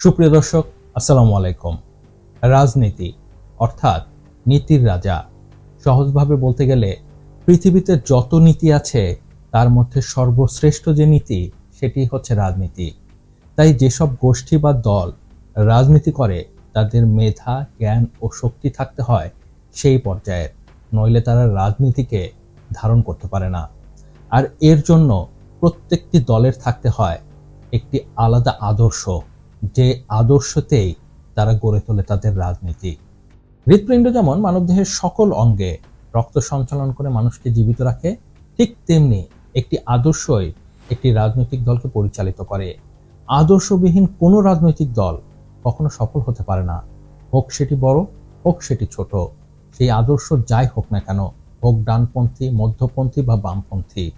সুপ্রিয় দর্শক, আসসালামু আলাইকুম। রাজনীতি, অর্থাৎ নীতির রাজা, সহজভাবে বলতে গেলে পৃথিবীতে যত নীতি আছে, তার মধ্যে সর্বশ্রেষ্ঠ যে নীতি, সেটি হচ্ছে রাজনীতি। তাই যেসব গোষ্ঠী বা দল রাজনীতি করে, তাদের মেধা, জ্ঞান ও শক্তি থাকতে হয় সেই পর্যায়ের নইলে তারা রাজনীতিকে ধারণ করতে পারে না। আর এর জন্য প্রত্যেকটি দলের থাকতে হয় একটি আলাদা আদর্শ। যে আদর্শতেই তারা গড়ে তোলে তাদের রাজনীতি। হৃৎপিণ্ড যেমন মানবদেহের সকল অঙ্গে রক্ত সঞ্চালন করে মানুষকে জীবিত রাখে, ঠিক তেমনি একটি আদর্শই একটি রাজনৈতিক দলকে পরিচালিত করে। আদর্শবিহীন কোনো রাজনৈতিক দল কখনো সফল হতে পারে না। হোক সেটি বড়, হোক সেটি ছোট। সেই আদর্শ যাই হোক না কেন, হোক ডানপন্থী, মধ্যপন্থী বা বামপন্থী।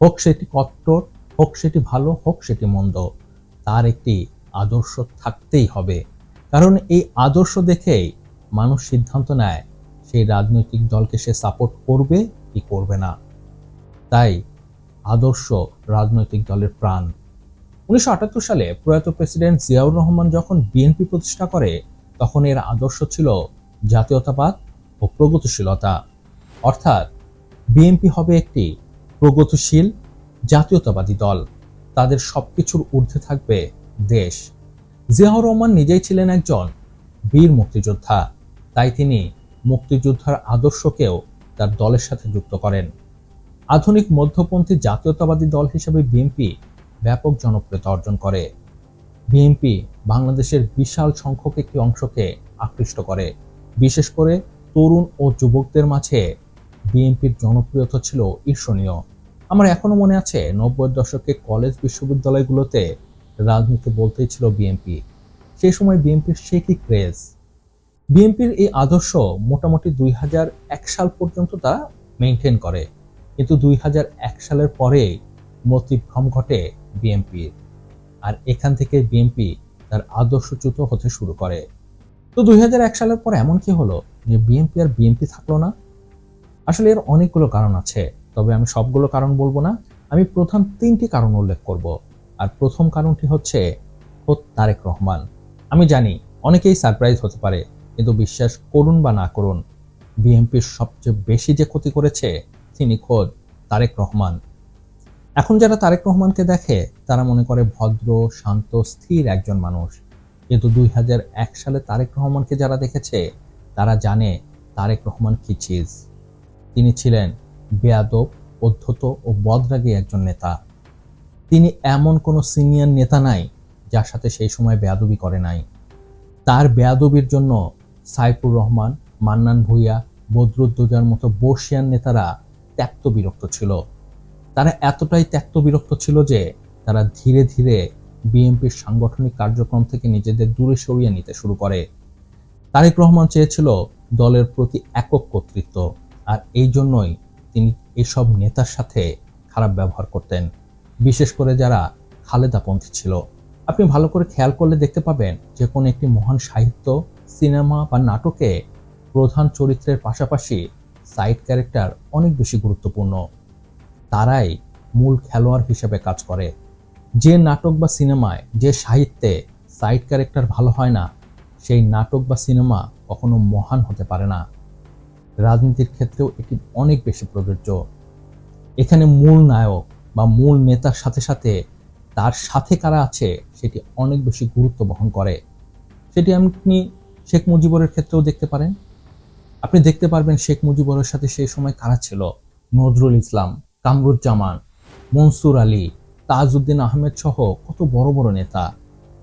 হোক সেটি কট্টর, হোক সেটি ভালো, হোক সেটি মন্দ, তার একটি আদর্শ থাকতেই হবে। কারণ এই আদর্শ দেখেই মানুষ সিদ্ধান্ত নেয়, সেই রাজনৈতিক দলকে সে সাপোর্ট করবে কি করবে না। তাই আদর্শ রাজনৈতিক দলের প্রাণ। উনিশশো আটাত্তর সালে প্রয়াত প্রেসিডেন্ট জিয়াউর রহমান যখন বিএনপি প্রতিষ্ঠা করে, তখন এর আদর্শ ছিল জাতীয়তাবাদ ও প্রগতিশীলতা। অর্থাৎ বিএনপি হবে একটি প্রগতিশীল জাতীয়তাবাদী দল। তাদের সবকিছুর ঊর্ধ্বে থাকবে দেশ। জিয়াউর রহমান নিজেই ছিলেন একজন বীর মুক্তিযোদ্ধা। তাই তিনি মুক্তিযোদ্ধার আদর্শকেও তার দলের সাথে যুক্ত করেন। আধুনিক মধ্যপন্থী জাতীয়তাবাদী দল হিসেবে বিএনপি ব্যাপক জনপ্রিয়তা অর্জন করে। বিএনপি বাংলাদেশের বিশাল সংখ্যক একটি অংশকে আকৃষ্ট করে। বিশেষ করে তরুণ ও যুবকদের মাঝে বিএনপির জনপ্রিয়তা ছিল ঈর্ষণীয়। আমার এখনও মনে আছে নব্বই দশকে কলেজ বিশ্ববিদ্যালয়গুলোতে রাজনীতি বলতেই ছিল বিএনপি সেই সময় বিএনপির সে কি ক্রেজ বিএনপির এই আদর্শ মোটামুটি দুই হাজার এক সাল পর্যন্ত তারা মেনটেন করে। কিন্তু দুই হাজার এক সালের পরে মতিভ্রম ঘটে বিএনপির আর এখান থেকে বিএনপি তার আদর্শচ্যুত হতে শুরু করে। তো দুই হাজার এক সালের পর এমন কি হলো যে বিএনপি আর বিএনপি থাকল না? আসলে এর অনেকগুলো কারণ আছে, তবে আমি সবগুলো কারণ বলব না। আমি প্রধান তিনটি কারণ উল্লেখ করব। আর প্রথম কারণটি হচ্ছে খোদ তারেক রহমান। আমি জানি অনেকেই সারপ্রাইজ হতে পারে, কিন্তু বিশ্বাস করুন বা না করুন, বিএনপির সবচেয়ে বেশি যে ক্ষতি করেছে, তিনি খোদ তারেক রহমান। এখন যারা তারেক রহমানকে দেখে, তারা মনে করে ভদ্র, শান্ত, স্থির একজন মানুষ। কিন্তু দুই হাজার এক সালে তারেক রহমানকে যারা দেখেছে, তারা জানে তারেক রহমান কি চিজ তিনি ছিলেন বেয়াদব, অধ্যত ও বদরাগী একজন নেতা। তিনি এমন কোনো সিনিয়র নেতা নাই যার সাথে সেই সময় বেয়াদবি করে নাই। তার বেয়াদবির জন্য সাইফুর রহমান, মান্নান ভূঁইয়া, বদরুদ্দোজার মতো বর্ষিয়ান নেতারা ত্যক্ত বিরক্ত ছিল। তারা এতটাই ত্যক্ত বিরক্ত ছিল যে তারা ধীরে ধীরে বিএনপির সাংগঠনিক কার্যক্রম থেকে নিজেদের দূরে সরিয়ে নিতে শুরু করে। তারেক রহমান চেয়েছিল দলের প্রতি একক কর্তৃত্ব, আর এই জন্যই তিনি এসব নেতার সাথে খারাপ ব্যবহার করতেন। বিশেষ করে যারা খালেদাপন্থী ছিল। আপনি ভালো করে খেয়াল করলে দেখতে পাবেন যে কোনো একটি মহান সাহিত্য, সিনেমা বা নাটকে প্রধান চরিত্রের পাশাপাশি সাইড ক্যারেক্টার অনেক বেশি গুরুত্বপূর্ণ। তারাই মূল খেলোয়াড় হিসেবে কাজ করে। যে নাটক বা সিনেমায় যে সাহিত্যে সাইড ক্যারেক্টার ভালো হয় না, সেই নাটক বা সিনেমা কখনো মহান হতে পারে না। রাজনীতির ক্ষেত্রেও এটি অনেক বেশি প্রযোজ্য। এখানে মূল নায়ক বা মূল নেতার সাথে সাথে তার সাথে কারা আছে সেটি অনেক বেশি গুরুত্ব বহন করে। সেটি আপনি শেখ মুজিবুরের ক্ষেত্রেও দেখতে পারেন। আপনি দেখতে পারবেন শেখ মুজিবুরের সাথে সেই সময় কারা ছিল। নজরুল ইসলাম, কামরুজ্জামান, মনসুর আলী, তাজউদ্দিন আহমেদ সহ কত বড় বড় নেতা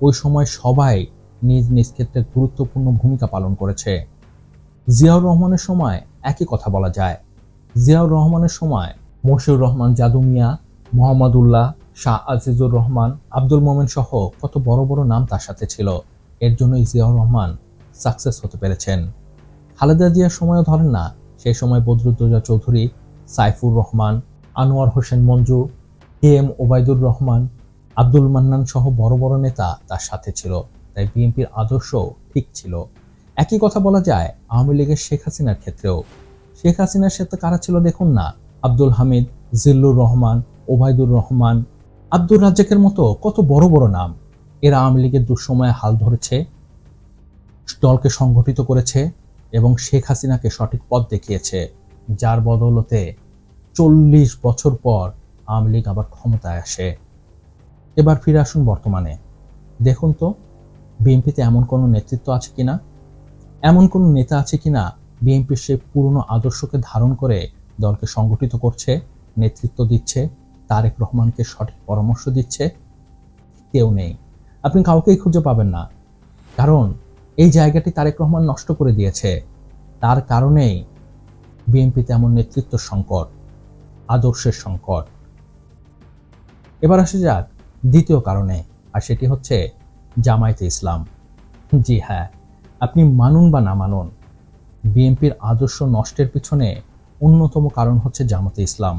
ওই সময় সবাই নিজ নিজ ক্ষেত্রে গুরুত্বপূর্ণ ভূমিকা পালন করেছে। জিয়াউর রহমানের সময় একই কথা বলা যায়। জিয়াউর রহমানের সময় মশিউর রহমান জাদু মিয়া মোহাম্মদুল্লাহ, শাহ আজিজুর রহমান, আব্দুল মোমেন সহ কত বড় বড় নাম তার সাথে ছিল। এর জন্য জিয়াউর রহমান সাকসেস হতে পেরেছেন। খালেদা জিয়ার সময়ও ধরেন না, সেই সময় বদরুদ্দোজা চৌধুরী, সাইফুর রহমান, আনোয়ার হোসেন মঞ্জু কে এম ওবায়দুর রহমান, আব্দুল মান্নান সহ বড় বড় নেতা তার সাথে ছিল, তাই বিএনপির আদর্শ ঠিক ছিল। একই কথা বলা যায় আওয়ামী লীগের শেখ হাসিনার ক্ষেত্রেও। শেখ হাসিনার সাথে কারা ছিল দেখুন না, আব্দুল হামিদ, জিল্লুর রহমান ওবায়দুর রহমান, আব্দুর রাজ্জাকের মতো কত বড় বড় নাম এরা আওয়ামী লীগের দুঃসময়ে হাল ধরেছে, দলকে সংগঠিত করেছে এবং শেখ হাসিনাকে সঠিক পথ দেখিয়েছে, যার বদৌলতে চল্লিশ বছর পর আওয়ামী লীগ আবার ক্ষমতায় আসে। এবার ফিরে আসুন বর্তমানে। দেখুন তো, বিএনপিতে এমন কোনো নেতৃত্ব আছে কিনা? এমন কোনো নেতা আছে কিনা বিএনপির সেই পুরনো আদর্শকে ধারণ করে দলকে সংগঠিত করছে, নেতৃত্ব দিচ্ছে তারেক রহমানকে সঠিক পরামর্শ দিচ্ছে, কেউ নেই। আপনি কাউকেই খুঁজে পাবেন না। কারণ, এই জায়গাটি তারেক রহমান নষ্ট করে দিয়েছে। তার কারণেই বিএনপিতে এমন নেতৃত্ব সংকট, আদর্শের সংকট। এবার আসে যাক দ্বিতীয় কারণে, আর সেটি হচ্ছে জামায়াতে ইসলাম। জি হ্যাঁ আপনি মানুন বা না মানুন, বিএনপির আদর্শ নষ্টের পিছনে অন্যতম কারণ হচ্ছে জামাতে ইসলাম।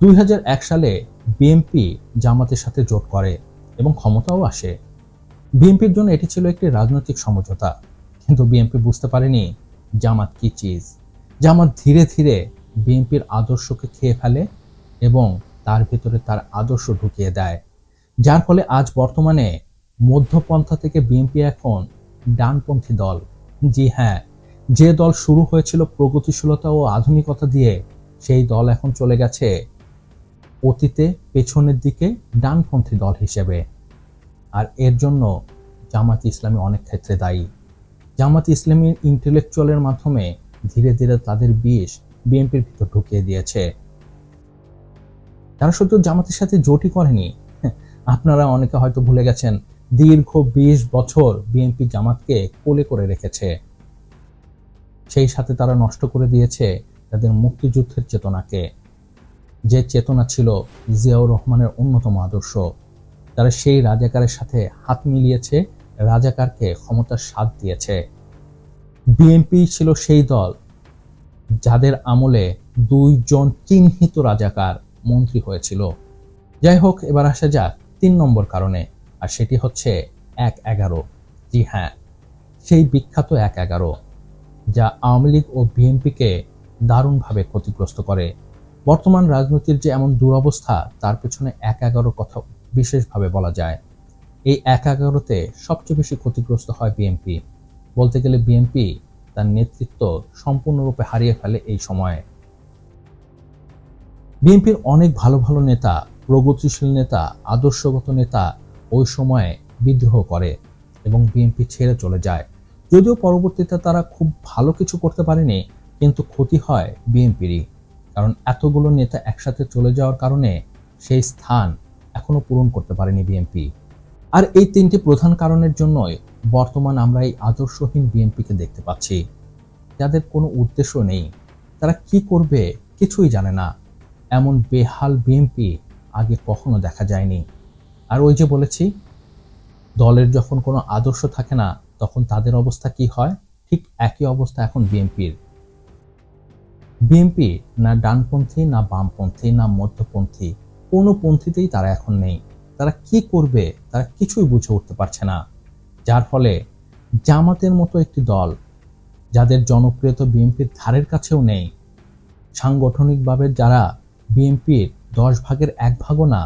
দুই হাজার এক সালে বিএনপি জামাতের সাথে জোট করে এবং ক্ষমতাও আসে। বিএনপির জন্য এটি ছিল একটি রাজনৈতিক সমঝোতা। কিন্তু বিএনপি বুঝতে পারেনি জামাত কি চিজ। জামাত ধীরে ধীরে বিএনপির আদর্শকে খেয়ে ফেলে এবং তার ভিতরে তার আদর্শ ঢুকিয়ে দেয়। যার ফলে আজ বর্তমানে মধ্যপন্থা থেকে বিএনপি এখন ডানপন্থী দল। জি হ্যাঁ যে দল শুরু হয়েছিল প্রগতিশীলতা ও আধুনিকতা দিয়ে, সেই দল এখন চলে গেছে অতীতে পেছনের দিকে ডানপন্থী দল হিসেবে। আর এর জন্য জামাত ইসলামী অনেক ক্ষেত্রে দায়ী। জামাত ইসলামীর ইন্টেলেকচুয়ালের মাধ্যমে ধীরে ধীরে তাদের বিষ বিএনপির ভিতর ঢুকিয়ে দিয়েছে। তারা শুধু জামাতের সাথে জোটই করেনি। আপনারা অনেকে হয়তো ভুলে গেছেন, দীর্ঘ বিশ বছর বিএনপি জামাতকে কোলে করে রেখেছে। সেই সাথে তারা নষ্ট করে দিয়েছে তাদের মুক্তিযুদ্ধের চেতনাকে। যে চেতনা ছিল জিয়াউর রহমানের অন্যতম আদর্শ, তারা সেই রাজাকারের সাথে হাত মিলিয়েছে, রাজাকারকে ক্ষমতার স্বাদ দিয়েছে। বিএনপি ছিল সেই দল যাদের আমলে দুইজন চিহ্নিত রাজাকার মন্ত্রী হয়েছিল। যাই হোক, এবার আসা যাক তিন নম্বর কারণে, আর সেটি হচ্ছে এক এগারো। জি হ্যাঁ সেই বিখ্যাত এক এগারো, যা আওয়ামী লীগ ও বিএনপিকে দারুণভাবে ক্ষতিগ্রস্ত করে। বর্তমান রাজনীতির যে এমন দুরবস্থা, তার পেছনে এক এগারোর কথা বিশেষভাবে বলা যায়। এই এক এগারোতে সবচেয়ে বেশি ক্ষতিগ্রস্ত হয় বিএনপি। বলতে গেলে বিএনপি তার নেতৃত্ব সম্পূর্ণরূপে হারিয়ে ফেলে এই সময়ে। বিএনপির অনেক ভালো ভালো নেতা, প্রগতিশীল নেতা, আদর্শগত নেতা ওই সময়ে বিদ্রোহ করে এবং বিএনপি ছেড়ে চলে যায়। যদিও পরবর্তীতে তারা খুব ভালো কিছু করতে পারেনি, কিন্তু ক্ষতি হয় বিএনপিরই। কারণ এতগুলো নেতা একসাথে চলে যাওয়ার কারণে সেই স্থান এখনও পূরণ করতে পারেনি বিএনপি। আর এই তিনটি প্রধান কারণের জন্যই বর্তমান আমরা এই আদর্শহীন বিএনপিকে দেখতে পাচ্ছি। যাদের কোনো উদ্দেশ্য নেই। তারা কি করবে কিছুই জানে না। এমন বেহাল বিএনপি আগে কখনো দেখা যায়নি। আর ওই যে বলেছি, দলের যখন কোনো আদর্শ থাকে না, তখন তাদের অবস্থা কি হয়? ঠিক একই অবস্থা এখন বিএনপির। বিএনপি না ডানপন্থী না বামপন্থী না মধ্যপন্থী, কোনো পন্থীতেই তারা এখন নেই। তারা কি করবে তারা কিছুই বুঝে উঠতে পারছে না। যার ফলে জামাতের মতো একটি দল, যাদের জনপ্রিয়তা বিএনপির ধারের কাছেও নেই, সাংগঠনিকভাবে যারা বিএনপির দশ ভাগের এক ভাগও না,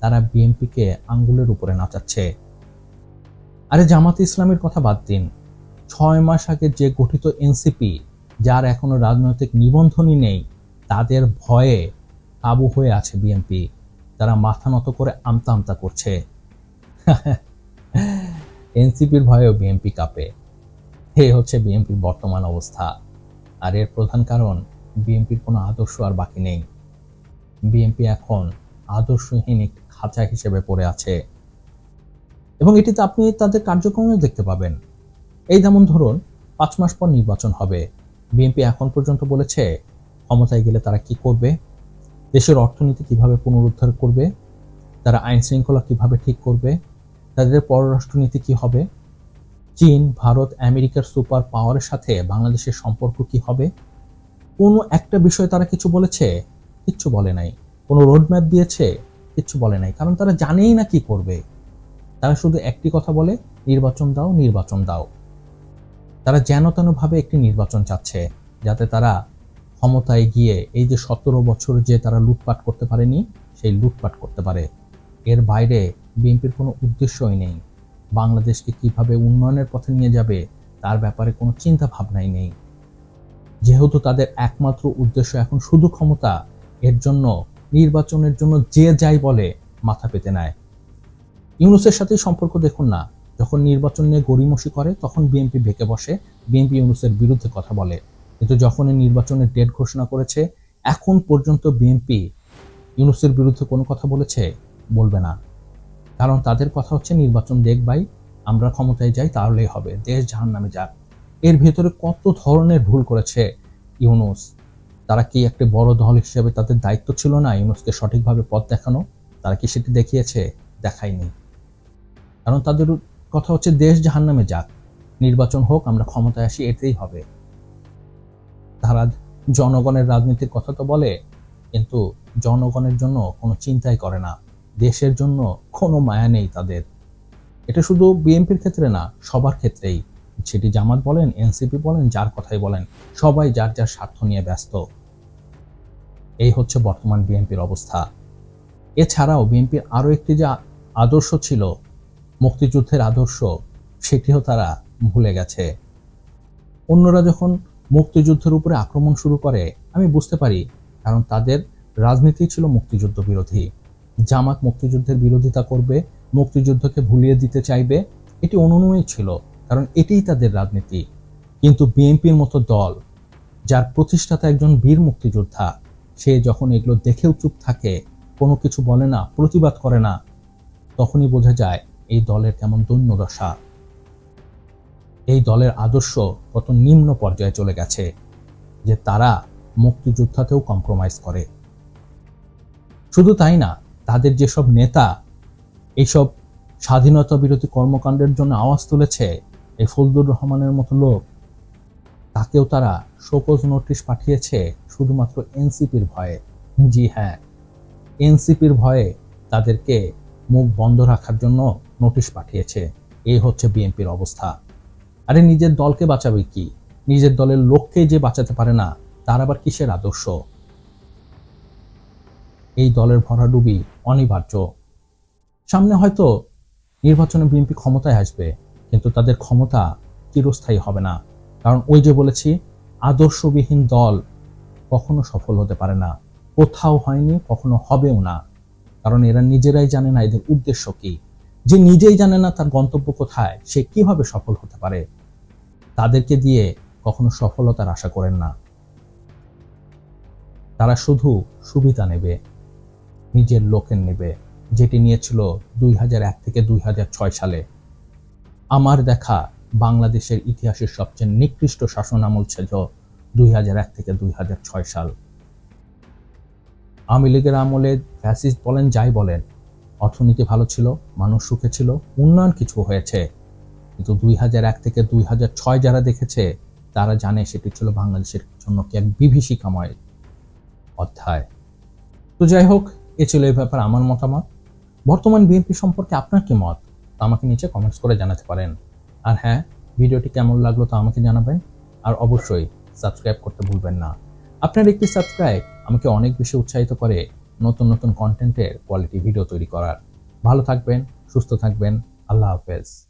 তারা বিএনপিকে আঙ্গুলের উপরে নাচাচ্ছে। আরে জামাত ইসলামের কথা বাদ দিন। ছয় মাস আগে যে গঠিত এনসিপি যার এখনও রাজনৈতিক নিবন্ধনই নেই, তাদের ভয়ে কাবু হয়ে আছে বিএনপি। তারা মাথা নত করে আমতা আমতা করছে। এনসিপির ভয়েও বিএনপি কাঁপে। এই হচ্ছে বিএনপির বর্তমান অবস্থা। আর এর প্রধান কারণ, বিএনপির কোনো আদর্শ আর বাকি নেই। বিএনপি এখন আদর্শহীন একটি খাঁচা হিসেবে পড়ে আছে। এবং এটিতে আপনি তাদের কার্যক্রমেও দেখতে পাবেন। এই যেমন ধরুন, পাঁচ মাস পর নির্বাচন হবে। বিএনপি এখন পর্যন্ত বলেছে ক্ষমতায় গেলে তারা কি করবে? দেশের অর্থনীতি কীভাবে পুনরুদ্ধার করবে? তারা আইন শৃঙ্খলা কীভাবে ঠিক করবে? তাদের পররাষ্ট্রনীতি কি হবে? চীন, ভারত, আমেরিকার সুপার পাওয়ারের সাথে বাংলাদেশের সম্পর্ক কি হবে? কোনো একটা বিষয় তারা কিছু বলেছে? কিচ্ছু বলে নাই। কোনো রোডম্যাপ দিয়েছে? কিচ্ছু বলে নাই। কারণ তারা জানেই না কি করবে। তারা শুধু একটি কথা বলে, নির্বাচন দাও নির্বাচন দাও। তারা যেন তেনভাবে একটি নির্বাচন চাচ্ছে, যাতে তারা ক্ষমতায় গিয়ে এই যে সতেরো বছর যে তারা লুটপাট করতে পারেনি, সেই লুটপাট করতে পারে। এর বাইরে বিএনপির কোনো উদ্দেশ্যই নেই। বাংলাদেশকে কীভাবে উন্নয়নের পথে নিয়ে যাবে, তার ব্যাপারে কোনো চিন্তা ভাবনাই নেই। যেহেতু তাদের একমাত্র উদ্দেশ্য এখন শুধু ক্ষমতা, এর জন্য নির্বাচনের জন্য যে যাই বলে মাথা পেতে নেয়। ইউনুসের সাথেই সম্পর্ক দেখুন না। যখন নির্বাচন নিয়ে গড়িমসি করে, তখন বিএনপি ভেকে বসে, বিএনপি ইউনুসের বিরুদ্ধে কথা বলে। কিন্তু যখন এই নির্বাচনের ডেট ঘোষণা করেছে, এখন পর্যন্ত বিএনপি ইউনুসের বিরুদ্ধে কোনো কথা বলেছে, বলবে না। কারণ তাদের কথা হচ্ছে, নির্বাচন দেখবাই, আমরা ক্ষমতায় যাই, তাহলেই হবে, দেশ জাহান নামে যাক। এর ভেতরে কত ধরনের ভুল করেছে ইউনুস? তারা কি একটা বড় দল হিসেবে তাদের দায়িত্ব ছিল না, ইউনুসকে সঠিকভাবে পথ দেখানো? তারা কি সেটি দেখিয়েছে? দেখায়নি। কারণ তাদের কথা হচ্ছে দেশ জাহান নামে যাক, নির্বাচন হোক, আমরা ক্ষমতায় আসি, এতেই হবে। তারা জনগণের রাজনীতির কথা তো বলে, কিন্তু জনগণের জন্য কোনো চিন্তাই করে না। দেশের জন্য কোনো মায়া নেই তাদের। এটা শুধু বিএনপির ক্ষেত্রে না, সবার ক্ষেত্রেই। সেটি জামাত বলেন, এনসিপি বলেন, যার কথাই বলেন, সবাই যার যার স্বার্থ নিয়ে ব্যস্ত। এই হচ্ছে বর্তমান বিএনপির অবস্থা। এছাড়াও বিএনপির আরও একটি যে আদর্শ ছিল মুক্তিযুদ্ধের আদর্শ, সেটিও তারা ভুলে গেছে। অন্যরা যখন মুক্তিযুদ্ধের উপরে আক্রমণ শুরু করে, আমি বুঝতে পারি, কারণ তাদের রাজনীতি ছিল মুক্তিযুদ্ধ বিরোধী। জামাত মুক্তিযুদ্ধের বিরোধিতা করবে, মুক্তিযুদ্ধকে ভুলিয়ে দিতে চাইবে, এটি অনুনয়ী ছিল, কারণ এটিই তাদের রাজনীতি। কিন্তু বিএনপির মতো দল, যার প্রতিষ্ঠাতা একজন বীর মুক্তিযোদ্ধা, সে যখন এগুলো দেখেও চুপ থাকে, কোনো কিছু বলে না, প্রতিবাদ করে না, তখনই বোঝা যায় এই দলের কেমন দৈন্য দশা এই দলের আদর্শ কত নিম্ন পর্যায়ে চলে গেছে, যে তারা মুক্তিযোদ্ধাতেও কম্প্রোমাইজ করে। শুধু তাই না, তাদের যেসব নেতা এইসব স্বাধীনতা বিরোধী কর্মকাণ্ডের জন্য আওয়াজ তুলেছে, এই ফজলুর রহমানের মতো লোক, তাকেও তারা শোকজ নোটিশ পাঠিয়েছে শুধুমাত্র এনসিপির ভয়ে। জি হ্যাঁ এনসিপির ভয়ে তাদেরকে মুখ বন্ধ রাখার জন্য নোটিশ পাঠিয়েছে। এই হচ্ছে বিএনপির অবস্থা। আরে নিজের দলকে বাঁচাবে কি? নিজের দলের লোককে যে বাঁচাতে পারে না, তার আবার কিসের আদর্শ? এই দলের ভরাডুবি অনিবার্য। সামনে হয়তো নির্বাচনে বিএনপি ক্ষমতায় আসবে, কিন্তু তাদের ক্ষমতা চিরস্থায়ী হবে না। কারণ ওই যে বলেছি, আদর্শবিহীন দল কখনো সফল হতে পারে না। কোথাও হয়নি, কখনো হবেও না। কারণ এরা নিজেরাই জানে না এদের উদ্দেশ্য কি। যে নিজেই জানে না তার গন্তব্য কোথায়, সে কীভাবে সফল হতে পারে, তাদেরকে দিয়ে কখনো সফলতার আশা করেন না। তারা শুধু সুবিধা নেবে, নিজের লোকের নেবে, যেটি নিয়েছিল দুই থেকে দুই হাজার ছয় সালে। আমার দেখা বাংলাদেশের ইতিহাসের সবচেয়ে নিকৃষ্ট শাসন আমল ছিল দুই এক থেকে দুই ছয় সাল। আওয়ামী লীগের আমলে ফ্যাসিস্ট বলেন, যাই বলেন অর্থনীতি ভালো ছিল, মানুষ সুখে ছিল, উন্নয়ন কিছু হয়েছে। কিন্তু দুই হাজার এক থেকে দুই হাজার ছয় যারা দেখেছে, তারা জানে সেটি ছিল বাংলাদেশের জন্য কি এক বিভীষিকাময় অধ্যায়। তো যাই হোক, এ ছিল এই ব্যাপারে আমার মতামত। বর্তমান বিএনপি সম্পর্কে আপনার কি মত? তা আমাকে নিচে কমেন্টস করে জানাতে পারেন। আর হ্যাঁ ভিডিওটি কেমন লাগল তা আমাকে জানাবেন। আর অবশ্যই সাবস্ক্রাইব করতে ভুলবেন না। আপনার একটি সাবস্ক্রাইব আমাকে অনেক বেশি উৎসাহিত করে নতুন নতুন কন্টেন্টের কোয়ালিটি ভিডিও তৈরি করার। ভালো থাকবেন সুস্থ থাকবেন আল্লাহ হাফেজ।